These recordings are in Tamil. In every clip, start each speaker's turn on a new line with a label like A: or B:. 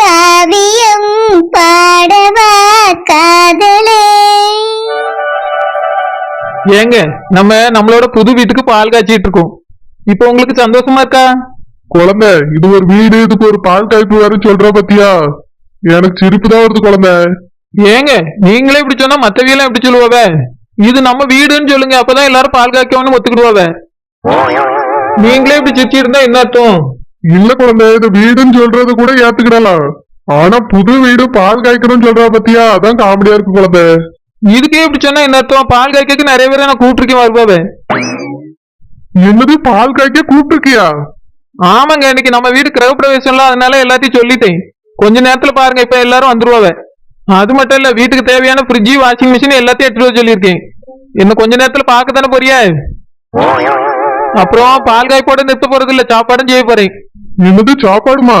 A: காவியம் பாடவா காதலே.
B: ஏங்க நம்ம நம்மளோட புது வீட்டுக்கு பால் காய்ச்சிட்டு இருக்கோம். இப்போ உங்களுக்கு சந்தோஷமா இருக்கா?
C: குழந்தை இது ஒரு வீடு இதுக்கு ஒரு பால் காய்ப்பு வேற சொல்ற பத்தியா? எனக்கு சிரிப்பு தான் வருது குழந்தை.
B: ஏங்க நீங்களே இப்படி சொன்னா மத்த வீலாம் எப்படி சொல்லுவாவ? இது நம்ம வீடுன்னு சொல்லுங்க அப்பதான் எல்லாரும் பால் காய்க்கணும்னு ஒத்துக்கிடுவாவ. நீங்களே இப்படி சிரிச்சு இருந்தா என்ன அர்த்தம்?
C: இல்ல குழந்தை இது வீடுன்னு சொல்றது கூட ஏத்துக்கிடலாம் ஆனா புது வீடு பால் காய்க்கணும்னு சொல்ற பத்தியா? அதான் காமெடியா இருக்கு குழந்தை.
B: இதுக்கே இப்படி சொன்னா என்ன அர்த்தம்? பால் காய்க்க நிறைய பேரை நான் கூப்பிட்டுருக்கேன் வருவாவே
C: என்னது பால் காய்க்க கூப்பிட்டுருக்கியா?
B: ஆமாங்க இன்னைக்கு நம்ம வீடு கிரகப்பிரவேசம்ல அதனால எல்லாத்தையும் சொல்லிட்டேன். கொஞ்ச நேரத்துல பாருங்க இப்ப எல்லாரும் வந்துருவாவ அது மட்டும் இல்ல வீட்டுக்கு தேவையான ஃப்ரிட்ஜ் வாஷிங் மிஷின் எல்லாத்தையும் எடுத்துட்டு சொல்லியிருக்கேன். இன்னும் கொஞ்ச நேரத்துல பார்க்க தானே போறியா? அப்புறம் பால் காய் போட நிறுத்த போறது இல்ல சாப்பாடும் செய்ய போறேன்.
C: என்னது சாப்பாடுமா?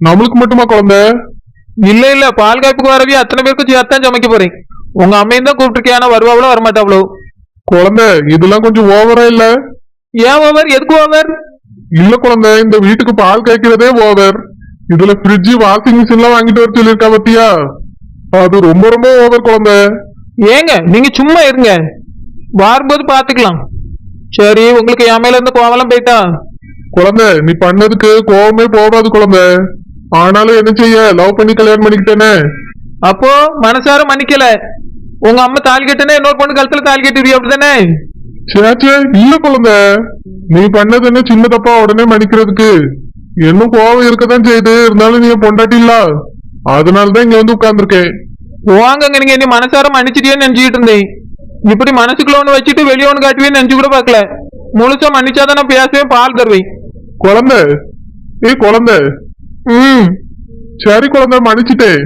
C: நம்மளுக்கு மட்டுமா குழந்தை?
B: இல்ல இல்ல. பால் காய்ப்புக்கு வரவே அத்தனை பேருக்கும் சேர்த்தான் சமைக்க போறேன். உங்க அம்மையும் தான் கூப்பிட்டுருக்கேன் ஆனா வருவாவளோ வரமாட்டாவளோ
C: குழந்தை இதெல்லாம் கொஞ்சம் ஓவரா இல்ல?
B: ஏன் ஓவர் எதுக்கு ஓவர்
C: இல்ல குழந்தை இந்த வீட்டுக்கு பால் காய்க்கிறதே ஓவர் இதுல ஃப்ரிட்ஜ் வாஷிங் மிஷின் எல்லாம் வாங்கிட்டு வர சொல்லியிருக்கா பத்தியா? அது ரொம்ப ரொம்ப ஓவர் குழந்தை.
B: ஏங்க நீங்க சும்மா இருங்க. வரும்போது பாத்துக்கலாம் சரி உங்களுக்கு என் மேல இருந்து கோவலம் போயிட்டா?
C: குழந்தை நீ பண்ணதுக்கு கோவமே போகாது குழந்தை. ஆனாலும் என்ன செய்ய? லவ் பண்ணி கல்யாணம் பண்ணிக்கிட்டேனே.
B: அப்போ மனசார மன்னிக்கல. உங்க அம்மா தாலி கட்டுனா இன்னொரு பொண்ணு கழுத்துல தாலி கட்டிடுவியா? அப்படிதானே
C: சேச்சே இல்ல குழந்தை. நீ பண்ணது என்ன சின்ன தப்பா? உடனே மன்னிக்கிறதுக்கு. இன்னும் கோவம் இருக்கதான் செய்யுது இருந்தாலும் நீ பொண்டாட்டி இல்ல. அதனாலதான் இங்க வந்து உட்கார்ந்துருக்கேன்.
B: வாங்கங்க நீங்க என்ன மனசார மன்னிச்சிட்டியேன்னு நினைச்சுக்கிட்டு இருந்தேன். இப்படி மனசுக்குள்ள ஒண்ணு வச்சுட்டு வெளியே ஒண்ணு காட்டுவேன்னு நினைச்சு கூட பார்க்கல. முழுசா மன்னிச்சாதான் நான் பேசவே பால் தருவேன்.
C: குழந்தை. ஏய் குழந்தை.
B: ம்.
C: சரி குழந்தை மன்னிச்சிட்டேன்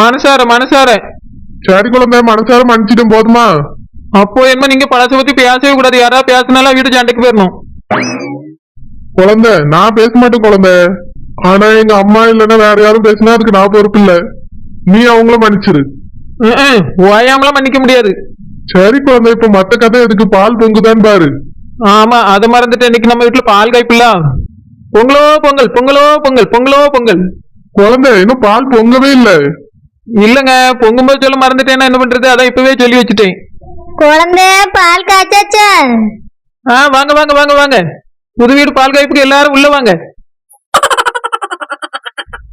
B: மனசார மனசார
C: சரி குழந்தை மனசார மன்னிச்சிட்டேன் போதுமா?
B: அப்போ என்ன நீங்க பழசை பத்தி பேசவே கூடாது. யாராவது பேசினாலும் வீட்டு சண்டைக்கு போயிடணும்
C: குழந்தை நான் பேச மாட்டேன் குழந்தை. ஆனா எங்க அம்மா இல்லைன்னா வேற யாரும் பேசினா அதுக்கு நான் பொறுப்பு இல்ல. நீ அவங்கள மன்னிச்சிரு.
B: ஓயாமலாம் மன்னிக்க முடியாது.
C: சரி குழந்தை இப்ப மத்த கதை எதுக்கு? பால் பொங்குதான் பாரு.
B: ஆமா அதை மறந்துட்டு இன்னைக்கு நம்ம வீட்டுல பால் காய்ப்பில்ல? பொங்கலோ பொங்கல் பொங்கலோ பொங்கல் பொங்கலோ பொங்கல்.
C: குழந்தை இன்னும் பால் பொங்கவே இல்ல.
B: இல்லங்க பொங்கும்போது சொல்ல மறந்துட்டேன்னா என்ன பண்றது? அதான் இப்பவே சொல்லி வச்சுட்டேன்.
A: குழந்தை பால் காய்ச்சாச்சா?
B: ஆ வாங்க வாங்க வாங்க வாங்க. புது வீடு பால் காய்ப்புக்கு எல்லாரும் உள்ள வாங்க.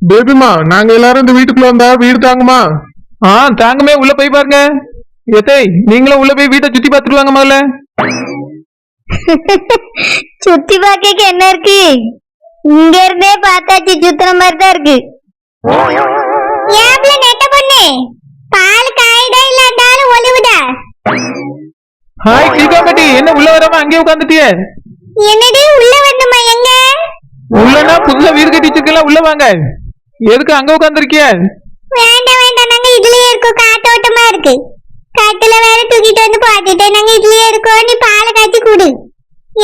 C: பேபிமா நாங்க எல்லாரும் இந்த வீட்டுக்குள்ள வந்தா வீடு தாங்குமா?
B: ஆ தாங்கமே உள்ள போய் பாருங்க. எத்தை நீங்களும் உள்ள போய் வீட்டை சுத்தி பார்த்துட்டு வாங்க முதல்ல.
A: சுத்தி பார்க்க என்ன இருக்கு? இங்க இருந்தே பார்த்தாச்சு சுத்துற மாதிரி தான் இருக்கு. ஏப்ல நெட்ட பொண்ணு? பால் காய்தா இல்ல இருந்தாலும் ஒளிவுதா
B: ஹாய் கீகாம்பட்டி என்ன உள்ள வராம அங்கேயே உட்காந்துட்டியே
A: என்னடி உள்ள வரணுமா எங்க?
B: உள்ளனா புதுசா வீடு கட்டி வச்சிருக்கல உள்ள வாங்க. எதுக்கு அங்க உட்காந்துருக்கிய
A: வேண்டாம் வேண்டாம் நாங்க இதுலயே இருக்கோம் காத்தோட்டமா இருக்கு. கட்டுல வேற தூக்கிட்டு வந்து போட்டுட்டு நாங்க இதுலயே இருக்கோம் நீ பாலை காய்ச்சி குடு.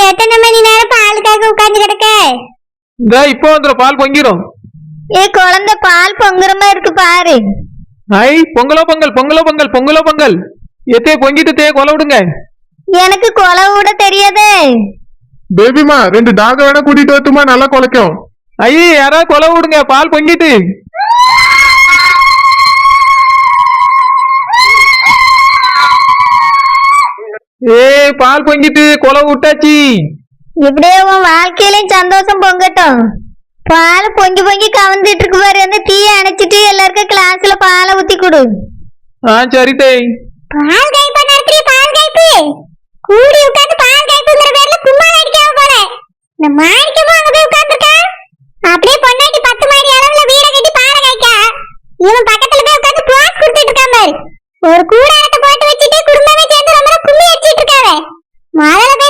A: எத்தனை மணி நேரம் பாலுக்காக உட்கார்ந்து கிடக்க?
B: இந்த இப்போ வந்துடும் பால் பொங்கிரும்
A: ஏ குழந்தை பால் பொங்குற மாதிரி இருக்கு பாரு
B: ஐ பொங்கலோ பொங்கல் பொங்கலோ பொங்கல் பொங்கலோ பொங்கல் எத்தே பொங்கிட்டு தே கொலை விடுங்க
A: எனக்கு கொலை விட தெரியாதே
C: பேபிமா ரெண்டு டாக வேணா கூட்டிட்டு வரட்டுமா நல்லா குலைக்கும்
B: ஐயே யாராவது கொலை விடுங்க பால் பொங்கிட்டு ஏய் பால் பொங்கிட்டு கொலை விட்டாச்சு
A: இப்படியே உன் வாழ்க்கையிலயும் சந்தோஷம் பொங்கட்டும். பால் பொங்கி பொங்கி கவர்ந்துட்டு இருக்கு பாரு. வந்து தீய அணைச்சிட்டு எல்லாருக்கும் கிளாஸ்ல பாலை ஊத்தி கொடு.
B: ஆ சரி தேய்.
A: பால் கைப்பு நடத்துறீ பால் கைப்பு கூடி உட்கார்ந்து பால் கைப்புங்கிற பேர்ல கும்மாள் அடிக்காம போல இந்த மாணிக்கமும் அங்க போய் உட்கார்ந்துருக்கா. அப்படியே பொண்டாட்டி பத்து மாடி அளவுல வீட கட்டி பாலை காய்க்கா. இவன் பக்கத்துல போய் உட்கார்ந்து போஸ் கொடுத்துட்டு இருக்கான் பாரு. ஒரு கூடாரத்தை போட்டு வச்சுட்டு குடும்பமே சேர்ந்து ரொம்ப கும்மி அடிச்சிட்டு இருக்காவே. முதல்ல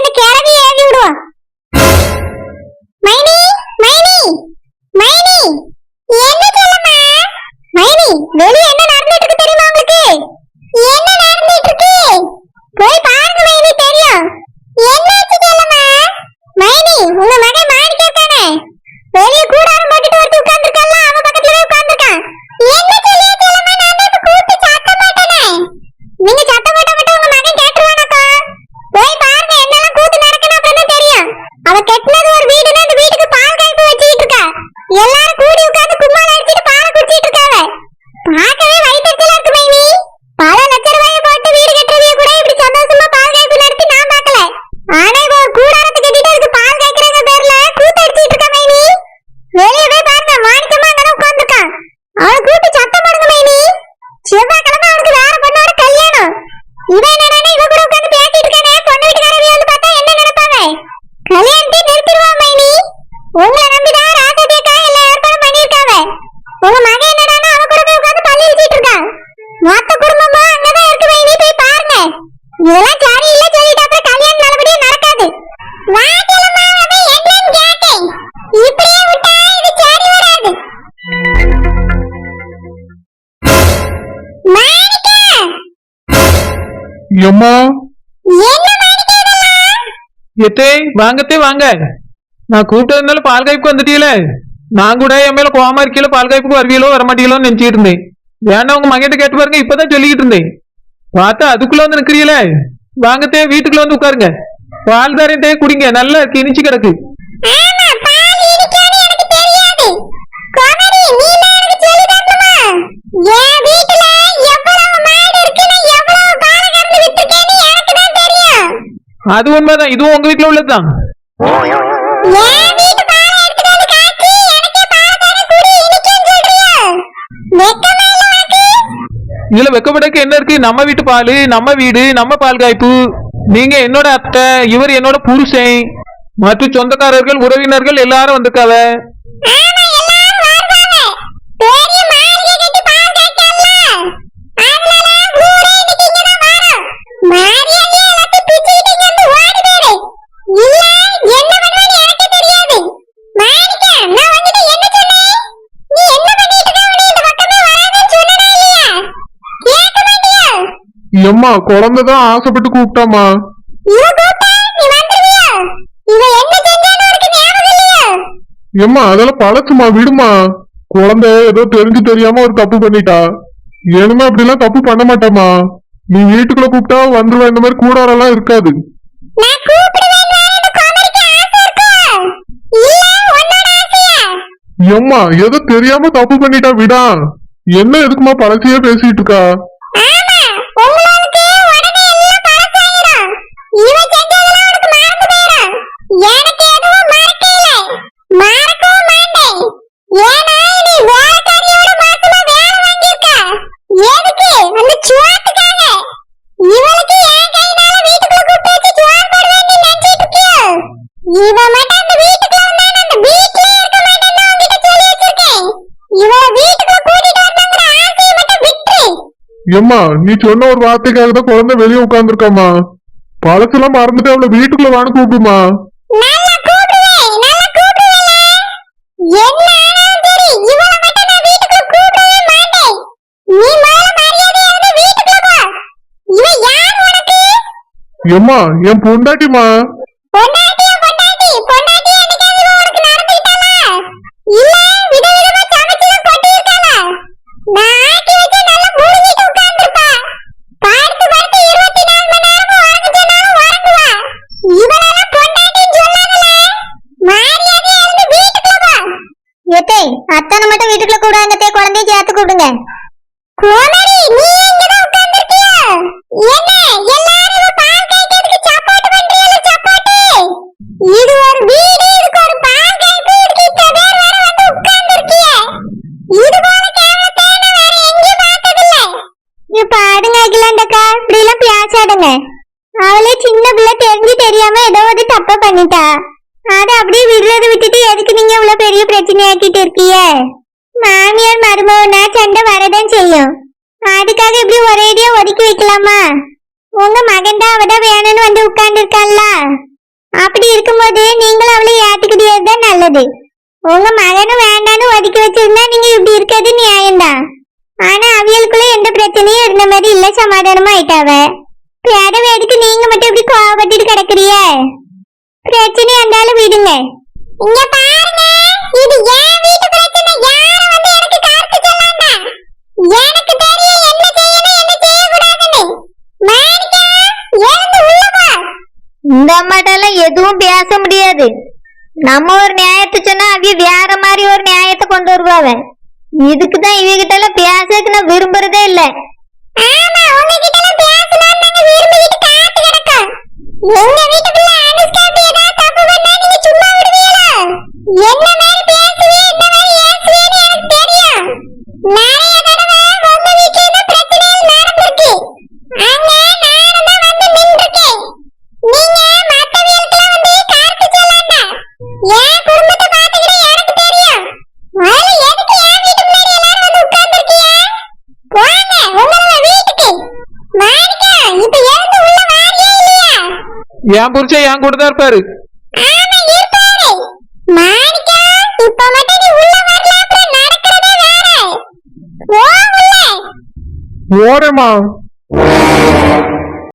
A: வெளிய
C: எம்மா?
B: எத்தே வாங்கத்தே வாங்க. நான் கூப்பிட்டதுனால பால் காய்ப்புக்கு வந்துட்டீங்களே? நான் கூட என் மேல கோவமா இருக்கீங்களோ பால் காய்ப்புக்கு வருவீங்களோ வரமாட்டீங்களோன்னு நினைச்சிட்டு இருந்தேன். வேணா உங்க மகிட்ட கேட்டு பாருங்க இப்பதான் சொல்லிக்கிட்டு இருந்தேன். பார்த்தா அதுக்குள்ள வந்து நிக்கிறீங்களே? வாங்கத்தே வீட்டுக்குள்ள வந்து உட்காருங்க. பால் தரேன் தே குடிங்க நல்லா கிணிச்சு கிடக்கு.
A: ஆமா, பால் இனிக்கும்னு எனக்கு தெரியாது. கோமதி, நீ தான் எனக்கு சொல்லி தரணுமா? என் வீட்டுல எவ்வளவு மாடு இருக்குன்னு, எவ்வளவு பாலை கறந்து வித்திருக்கேன்னு எனக்கு தான் தெரியும்.
B: அது உண்மைதான். இதுவும் உங்க வீட்டுல உள்ளதுதான்? இதுல வெக்கப்படக்கு என்ன இருக்கு? நம்ம வீட்டு பால் நம்ம வீடு நம்ம பால் காய்ப்பு. நீங்க என்னோட அத்தை இவர் என்னோட புருஷன். மற்ற சொந்தக்காரர்கள் உறவினர்கள் எல்லாரும் வந்திருக்காவ.
C: எம்மா குழந்தைதான் ஆசைப்பட்டு கூப்பிட்டாமா? எம்மா அதெல்லாம் பழசுமா விடுமா. குழந்தை ஏதோ தெரிஞ்சு தெரியாம ஒரு தப்பு பண்ணிட்டா. இனிமே அப்படிலாம் தப்பு பண்ண மாட்டாமா நீ வீட்டுக்குள்ள கூப்பிட்டா வந்துருவா இந்த மாதிரி கூடாரெல்லாம் இருக்காது? எம்மா ஏதோ தெரியாம தப்பு பண்ணிட்டா விடா. என்ன எதுக்குமா பழசையே பேசிட்டு இருக்கா
A: ஆமா, உங்களுக்கு உடனே எல்லாம் பழசாயிரும். இவ செஞ்சதெல்லாம் உனக்கு மறந்து போயிரும். எனக்கு எதுவும் மறக்கல. மறக்கவும் மாட்டேன். ஏன்னா நீ வேலைக்காரியோட மாசமா வேலை வாங்கியிருக்க. இவளுக்கு என் வீட்டுக்குள்ள கூப்பிட்டு வச்சு போடுவேன்னு நீ நினைச்சிட்டு இருக்கியோ? இவ மட்டும் அந்த வீட்டுக்குள்ள வந்தா நான் அந்த வீட்டிலே இருக்க மாட்டேன்னு உன்கிட்ட சொல்லி வச்சிருக்கேன். இவள வீட்டுக்குள்ள கூட்டிட்டு வரணுங்கிற ஆசையை மட்டும் விட்டுரு.
C: எம்மா நீ சொன்ன ஒரு வார்த்தைக்காக தான் குழந்தை வெளியே உட்காந்துருக்காமா பழசெல்லாம் மறந்துட்டு அவளை வீட்டுக்குள்ள வான்னு கூப்பிடுமா
A: நல்லா கூப்பிடுவேன் நல்லா கூப்பிடுவேல என்ன ஆனாலும் சரி இவள மட்டும் நான் வீட்டுக்குள்ள கூப்பிடவே மாட்டேன் நீ முதல்ல மரியாதையா இருந்து வீட்டுக்குள்ள போ இவ யார் உனக்கு
C: எம்மா என் பொண்டாட்டிமா
A: பொண்டாட்டியா பொண்டாட்டி பொண்டாட்டி என்னைக்காவது இவ உனக்கு நடந்துக்கிட்டாளா இல்ல விதவிதமா சமைச்சுதான் கொட்டியிருக்காளா நான் ஆக்கி வச்ச நல்லா முழுகிட்டு உட்கார்ந்திருப்பா படுத்து படுத்து இருபத்தி நாலு மணி நேரமும் உறங்க சொன்னாலும் உறங்குவா இவளெல்லாம் பொண்டாட்டின்னு சொல்லாதல மரியாதையா இருந்து எம்மா என் பொண்டாட்டிமா அத்தனை மட்டும் வீட்டுக்குள்ள கூடாங்க குழந்தைய சேர்த்து கூப்பிடுங்க. தப்ப பண்ணிட்டா? அத அப்படியே விடுறத விட்டுட்டு எதுக்கு நீங்க இவ்வளவு பெரிய பிரச்சனையாக்கிட்டு இருக்கீங்க? மாமியார் மருமகனா சண்டை வரதான் செய்யும். அதுக்காக இப்படி ஒரேடியா ஒதுக்கி வைக்கலாமா? உங்க மகன் தான் அவதான் வேணும்னு வந்து உட்கார்ந்து இருக்கான்ல அப்படி இருக்கும்போது நீங்களும் அவளை ஏத்துக்கிட்டது தான் நல்லது. உங்க மகனும் வேண்டான்னு ஒதுக்கி வச்சிருந்தா நீங்க இப்படி இருக்கிறது நியாயம்தான் ஆனா அவியலுக்குள்ள எந்த பிரச்சனையும் இருந்த மாதிரி இல்ல சமாதானமா ஆயிட்டாவ பேரவை எதுக்கு நீங்க மட்டும் இப்படி கோவப்பட்டுட்டு கிடக்குறியே பிரச்சனை இருந்தாலும் விடுங்க. இங்க பாருங்க இது என் வீட்டு பிரச்சனை. யாரும் வந்து எனக்கு கருத்து சொல்லாண்டா எனக்கு தெரியும் என்ன செய்யணும் என்ன செய்யக்கூடாதுன்னு. மாணிக்கா எழுந்து உள்ள போ.
D: இந்த அம்மாட்டெல்லாம் எதுவும் பேச முடியாது. நம்ம ஒரு நியாயத்தை சொன்னா அவிய வேற மாதிரி ஒரு நியாயத்தை கொண்டு வருவாவ. இதுக்கு தான் இவகிட்ட எல்லாம் பேசக்கு நான் விரும்புறதே இல்ல.
A: ஆமா உங்ககிட்ட எல்லாம் நாங்க விரும்பிட்டு காத்து கிடக்கோம். எங்க வீட்டுக்குள்ள அனுஷ்கா என்
B: புருஷன் என் கூட தான் இருப்பாரு?
A: ஆமா